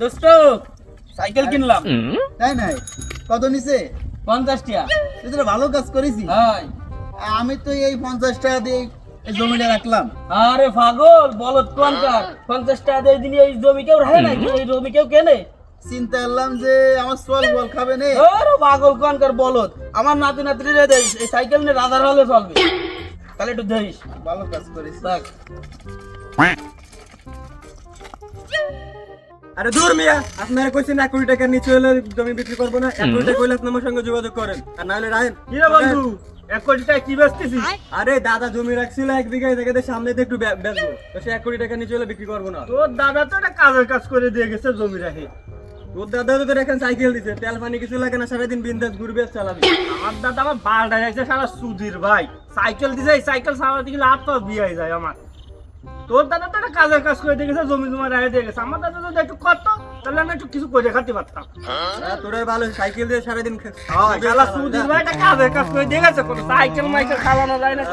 দোস্ত সাইকেল কিনলাম। তাই নাই কত নিছে? পঞ্চাশ টাকা তুই তো ভালো কাজ করেছি। আমি তো এই পঞ্চাশ টাকা দিয়ে এই জমিটা রাখলাম। আরে পাগল বলত কোনকার? পঞ্চাশ টাকা দিয়ে দিলি এই জমি কেউ রাখে এই জমি কেউ কেনে? চিন্তা করলাম যে আমার সোয়াল বল খাবে নে। আরে পাগল কোনকার বলত আমার নাতি রে এই সাইকেল নিয়ে রাজার হলে চলবে। তাহলে একটু দেখিস ভালো কাজ করিস দেখ। আরে দূর মিয়া আপনারা কইছেন এক কোটি টাকা নিচে হলে জমি বিক্রি করব না। এক কোটি টাকা হইলে আপনি আমার সঙ্গে যোগাযোগ করেন। আর না হলে রাখেন কি রে বন্ধু? এক কোটি টাকা কি বেচতেছিস? আরে দাদা জমি রাখছিল এক বিঘা সামনে একটু বেচবো। তো সে এক কোটি টাকা নিচে হলে বিক্রি করব না। তোর দাদা তো একটা কাজের কাজ করে দিয়ে গেছে জমি রাখে। তোর দাদা তো তোর এখন সাইকেল দিছে তেল পানি কিছু লাগে না সারাদিন বিন্দাস ঘুরবে চালাবি। আমার দাদা আমার বালটা যাইছে সারা সুধীর ভাই। সাইকেল দিছে সাইকেল সারা দিকে হাত পা বিয়ে যায় আমার। তোর দাদা তো একটা কাজের কাজ করে দিয়ে গেছে জমি জমা রায় দিয়ে গেছে আমার দাদা যদি একটু করত তাহলে আমি একটু কিছু করে খাতে পারতাম হ্যাঁ, তোর ভালো সাইকেল দিয়ে সারাদিন খেতে শালা ভাই একটা কাজের কাজ করে দেখেছে গেছে কোনো সাইকেল মাইকেল খাওয়ানো যায় না।